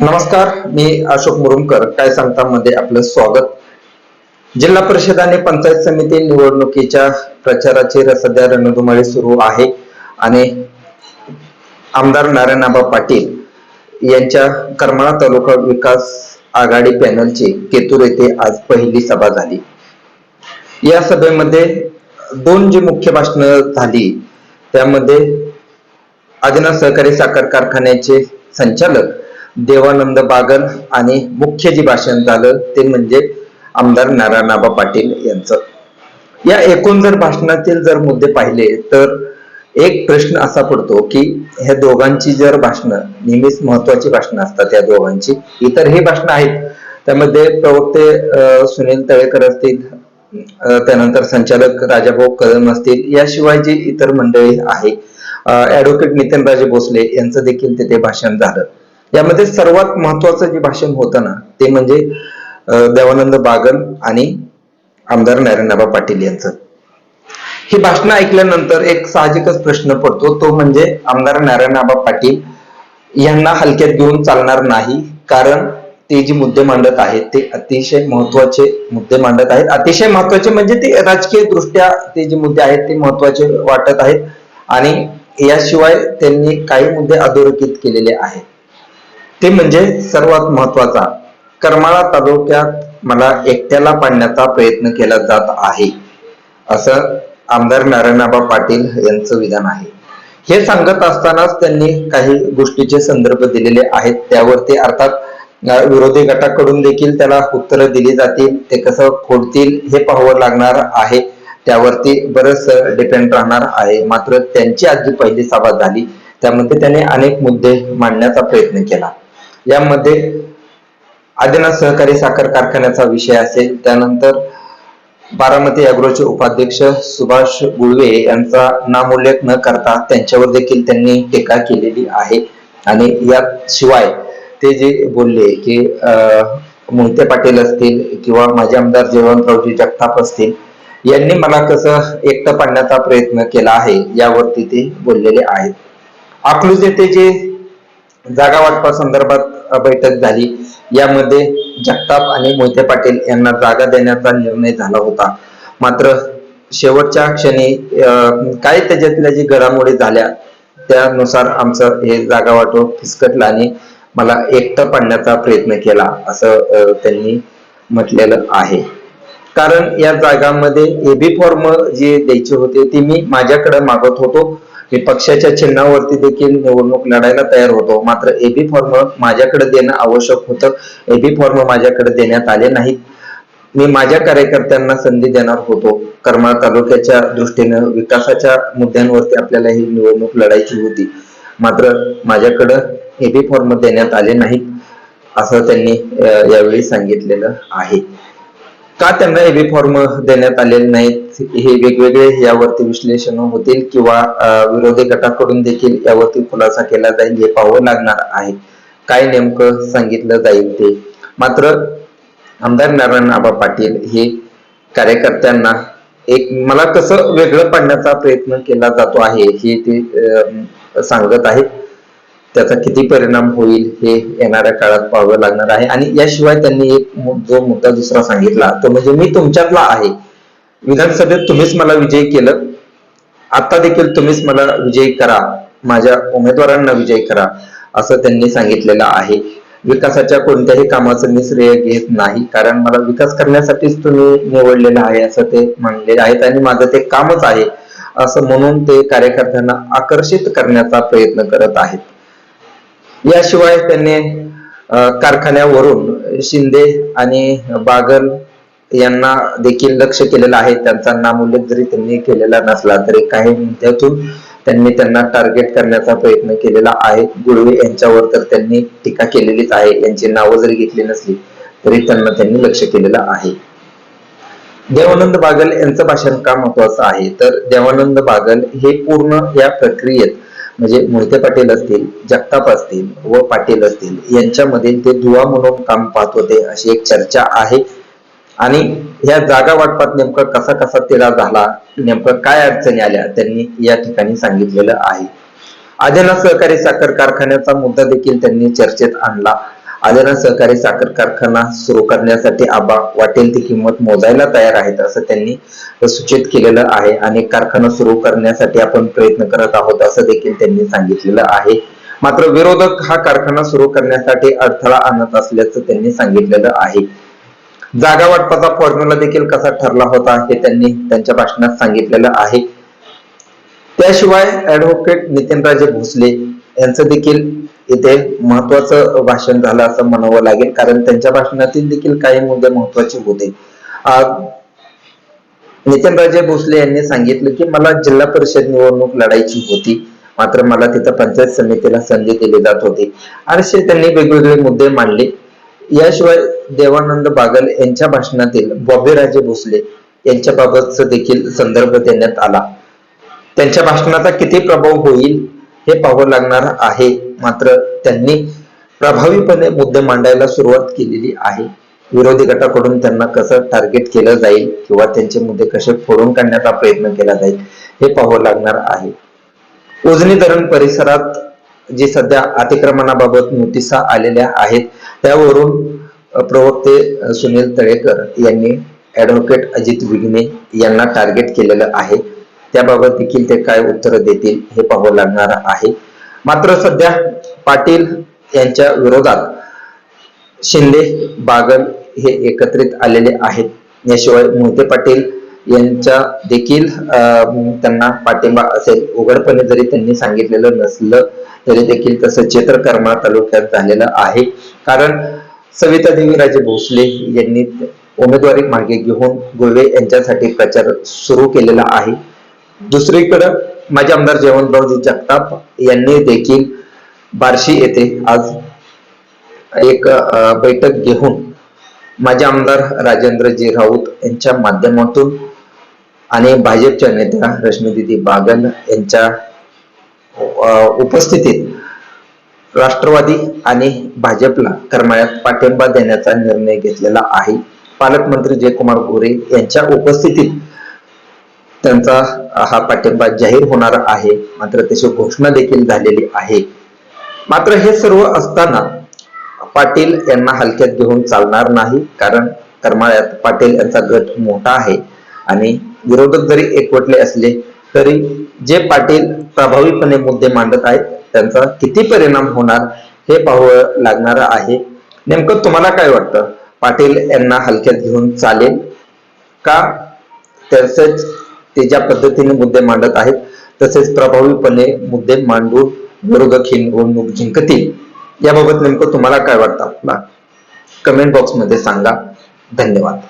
नमस्कार मी अशोक मुरुमकर. काय सांगता मध्ये आपलं स्वागत. जिल्हा परिषद आणि पंचायत समिती निवडणुकीच्या प्रचाराची सध्या रणधुमाळी सुरू आहे आणि आमदार नारायणाबा पाटील यांच्या करमाळा तालुका विकास आघाडी पॅनलची केतूर येथे आज पहिली सभा झाली. या सभेमध्ये दोन जी मुख्य भाषणं झाली त्यामध्ये आदिनाथ सहकारी साखर कारखान्याचे संचालक देवानंद बागल आणि मुख्य जे भाषण झालं ते म्हणजे आमदार नारायणाबा पाटील यांचं. या एकूण जर भाषणातील जर मुद्दे पाहिले तर एक प्रश्न असा पडतो की ह्या दोघांची जर भाषणं नेहमीच महत्वाची भाषणं असतात या दोघांची. इतर हे भाषणं आहेत. त्यामध्ये प्रवक्ते अं, सुनील तळेकर असतील त्यानंतर संचालक राजाभाऊ कदम असतील याशिवाय जी इतर मंडळी आहे ऍडव्होकेट नितीन राजे भोसले यांचं देखील तिथे भाषण झालं. यामध्ये सर्वात महत्वाचं जे भाषण होतं ना ते म्हणजे देवानंद बागल आणि आमदार नारायणबाबा पाटील यांचं. ही भाषणं ऐकल्यानंतर एक साहजिकच प्रश्न पडतो तो म्हणजे आमदार नारायणबाबा पाटील यांना हलक्यात घेऊन चालणार नाही कारण ते जे मुद्दे मांडत आहेत ते अतिशय महत्त्वाचे मुद्दे मांडत आहेत. अतिशय महत्त्वाचे म्हणजे ते राजकीय दृष्ट्या ते जे मुद्दे आहेत ते महत्त्वाचे वाटत आहेत. आणि याशिवाय त्यांनी काही मुद्दे अधोरेखित केलेले आहेत. ते म्हणजे सर्वात महत्त्वाचा करमाळा तालुक्यात मला एकट्याला पाडण्याचा प्रयत्न केला जात आहे. असं आमदार नारायणाबा पाटील यांचं विधान आहे. हे सांगत असतानाच त्यांनी काही गोष्टीचे संदर्भ दिलेले आहेत. त्यावरती अर्थात विरोधी गटाकडून देखील त्याला उत्तरं दिली जातील. ते कसं खोडतील हे पाहावं लागणार आहे. त्यावरती बरंच डिपेंड राहणार आहे. मात्र त्यांची आजी पहिली सभा झाली. त्यामध्ये त्याने अनेक मुद्दे मांडण्याचा प्रयत्न केला. यामध्ये आदिनाथ सहकारी साखर कारखान्याचा विषय असेल. त्यानंतर बारामती अॅग्रोचे उपाध्यक्ष सुभाष गुळवे यांचा नामोल्लेख न करता त्यांच्यावर देखील त्यांनी टीका केलेली आहे. आणि याशिवाय ते जे बोलले की अं, मोहिते पाटील असतील किंवा माझे आमदार जयवंतरावजी जगताप असतील यांनी मला कसं एकटं पाडण्याचा प्रयत्न केला आहे यावरती ते बोललेले आहेत. अकलूज येथे जे जागा वाटपा संदर्भात बैठक झाली. यामध्ये जगताप आणि मोहिते पाटील यांना जागा देण्याचा निर्णय झाला होता. मात्र शेवटच्या क्षणी काय त्याच्यातल्या जी घडामोडी झाल्या त्यानुसार आमचं हे जागा वाटो फिसकटलं आणि मला एकटं पाडण्याचा प्रयत्न केला असं त्यांनी म्हटलेलं आहे. कारण या जागांमध्ये एबी फॉर्म जी द्यायची होती ती मी माझ्याकडे मागत होतो. हे पक्षाच्या चिन्हावरती देखील निवडणूक लढायला तयार होतो. मात्र एबी फॉर्म माझ्याकडे देणं आवश्यक होतं. एबी फॉर्म माझ्याकडे देण्यात आले नाहीत. मी माझ्या कार्यकर्त्यांना संधी देणार होतो. करमाळ तालुक्याच्या दृष्टीनं विकासाच्या मुद्द्यांवरती आपल्याला ही निवडणूक लढायची होती. मात्र माझ्याकडं एबी फॉर्म देण्यात आले नाहीत असं त्यांनी यावेळी सांगितलेलं आहे. का त्यांना एबी फॉर्म देण्यात आलेले नाहीत? हे वेगवेगळे यावरती विश्लेषण होतील किंवा विरोधी गटाकडून देखील यावरती खुलासा केला जाईल हे पाहावं लागणार आहे. काय नेमकं सांगितलं जाईल ते? मात्र आमदार नारायण आबा पाटील हे कार्यकर्त्यांना एक मला कसं वेगळं पाडण्याचा प्रयत्न केला जातो आहे हे ते सांगत आहेत. त्याचा किती परिणाम होईल हे येणाऱ्या काळात पाहावं लागणार आहे. आणि याशिवाय त्यांनी एक जो मुद्दा दुसरा सांगितला तो म्हणजे मी तुमच्यातला आहे. विधानसभेत तुम्हीच मला विजयी केलं. आता देखील तुम्हीच मला विजयी करा. माझ्या उमेदवारांना विजयी करा असं त्यांनी सांगितलेलं आहे. विकासाच्या कोणत्याही कामाचं मी श्रेय घेत नाही कारण मला विकास करण्यासाठीच तुम्ही निवडलेलं आहे असं ते म्हणलेले आहेत आणि माझं ते कामच आहे असं म्हणून ते कार्यकर्त्यांना आकर्षित करण्याचा प्रयत्न करत आहेत. याशिवाय त्यांनी कारखान्यावरून शिंदे आणि बागल यांना देखील लक्ष केलेलं आहे. त्यांचा नामोल्लेख जरी त्यांनी केलेला नसला तरी काही मुद्द्यातून त्यांनी त्यांना टार्गेट करण्याचा प्रयत्न केलेला आहे. गुळवे यांच्यावर तर त्यांनी टीका केलेलीच आहे. यांची नावं जरी घेतली नसली तरी त्यांना त्यांनी लक्ष केलेलं आहे. देवानंद बागल यांचं भाषण का महत्वाचं आहे? तर देवानंद बागल हे पूर्ण या प्रक्रियेत म्हणजे मोहिते पाटील असतील जगताप असतील व पाटील असतील यांच्यामधील ते दुवा म्हणून काम पाहत होते अशी एक चर्चा आहे. आणि या जागा वाटपात नेमकं कसा कसा तिढा झाला नेमकं काय अडचणी आल्या त्यांनी या ठिकाणी सांगितलेलं आहे. आदिनाथ सहकारी साखर कारखान्याचा मुद्दा देखील त्यांनी चर्चेत आणला. आलेला सहकारी साखर कारखाना सुरू करण्यासाठी आबा वाटेल ती किंमत मोजायला तयार आहेत असं त्यांनी सूचित केलेलं आहे. आणि कारखाना सुरू करण्यासाठी आपण प्रयत्न करत आहोत असं देखील त्यांनी सांगितलेलं आहे. मात्र विरोधक हा कारखाना सुरू करण्यासाठी अडथळा आणत असल्याचं त्यांनी सांगितलेलं आहे. जागा वाटपाचा फॉर्म्युला देखील कसा ठरला होता हे त्यांनी त्यांच्या भाषणात सांगितलेलं आहे. त्याशिवाय ऍडव्होकेट नितीनराजे भोसले यांचं देखील इथे महत्वाचं भाषण झालं असं म्हणावं लागेल कारण त्यांच्या भाषणातील देखील काही मुद्दे महत्त्वाचे होते. आज नितीनराजे भोसले यांनी सांगितलं की मला जिल्हा परिषद निवडणूक लढायची होती. मात्र मला तिथं पंचायत समितीला संधी दिली जात होती. असे त्यांनी वेगवेगळे मुद्दे मांडले. याशिवाय देवानंद बागल यांच्या भाषणातील बॉबीराजे भोसले यांच्याबाबतचा देखील संदर्भ देण्यात आला. त्यांच्या भाषणाचा किती प्रभाव होईल हे पाहावं लागणार आहे. मात्र त्यांनी प्रभावीपणे मुद्दे मांडायला सुरुवात केलेली आहे. विरोधी गटाकडून त्यांना कसं टार्गेट केलं जाईल किंवा त्यांचे मुद्दे कसे फोडून काढण्याचा प्रयत्न केला जाईल हे पाहावं लागणार आहे. उजनी धरण परिसरात जी सध्या अतिक्रमणाबाबत नोटिसा आलेल्या आहेत त्यावरून प्रवक्ते सुनील तळेकर यांनी ऍडव्होकेट अजित विघ्ने यांना टार्गेट केलेलं आहे. त्याबाबत देखील ते काय उत्तर देतील हे पाहावं लागणार आहे. मात्र सध्या पाटील यांच्या विरोधात शिंदे बागल हे एकत्रित आलेले आहेत. याशिवाय मोहिते पाटील यांच्या देखील त्यांना पाठिंबा असेल उघडपणे जरी त्यांनी सांगितलेलं नसलं तरी देखील तसं चित्र करमाळा तालुक्यात झालेलं आहे. कारण सविता देवी राजे भोसले यांनी उमेदवारी मागे घेऊन गोवे यांच्यासाठी प्रचार सुरू केलेला आहे. दुसरीकडं माझे आमदार जयवंतरावजी जगताप यांनी देखील बार्शी येथे आज एक बैठक घेऊन माझे आमदार राजेंद्रजी राऊत यांच्या माध्यमातून आणि भाजपच्या नेत्या रश्मीदिदी बागल यांच्या उपस्थितीत राष्ट्रवादी आणि भाजपला करमाळ्यात पाठिंबा देण्याचा निर्णय घेतलेला आहे. पालकमंत्री जयकुमार गोरे यांच्या उपस्थितीत त्यांचा हा पाठिंबा जाहीर होणार आहे. मात्र त्याची घोषणा देखील झालेली आहे. मात्र हे सर्व असताना पाटील यांना हलक्यात घेऊन चालणार नाही. कारण करमाळ्यात पाटील यांचा गट मोठा आहे. आणि विरोधक जरी एकवटले असले तरी जे पाटील प्रभावीपणे मुद्दे मांडत आहेत त्यांचा किती परिणाम होणार हे पाहावं लागणार आहे. नेमकं तुम्हाला काय वाटतं? पाटील यांना हलक्यात घेऊन चालेल का? तसेच ते ज्या पद्धतीने मुद्दे मांडत आहेत तसेच प्रभावीपणे मुद्दे मांडून विरोधक ही निवडणूक जिंकतील. याबाबत नेमकं तुम्हाला काय वाटतं? कमेंट बॉक्समध्ये सांगा. धन्यवाद.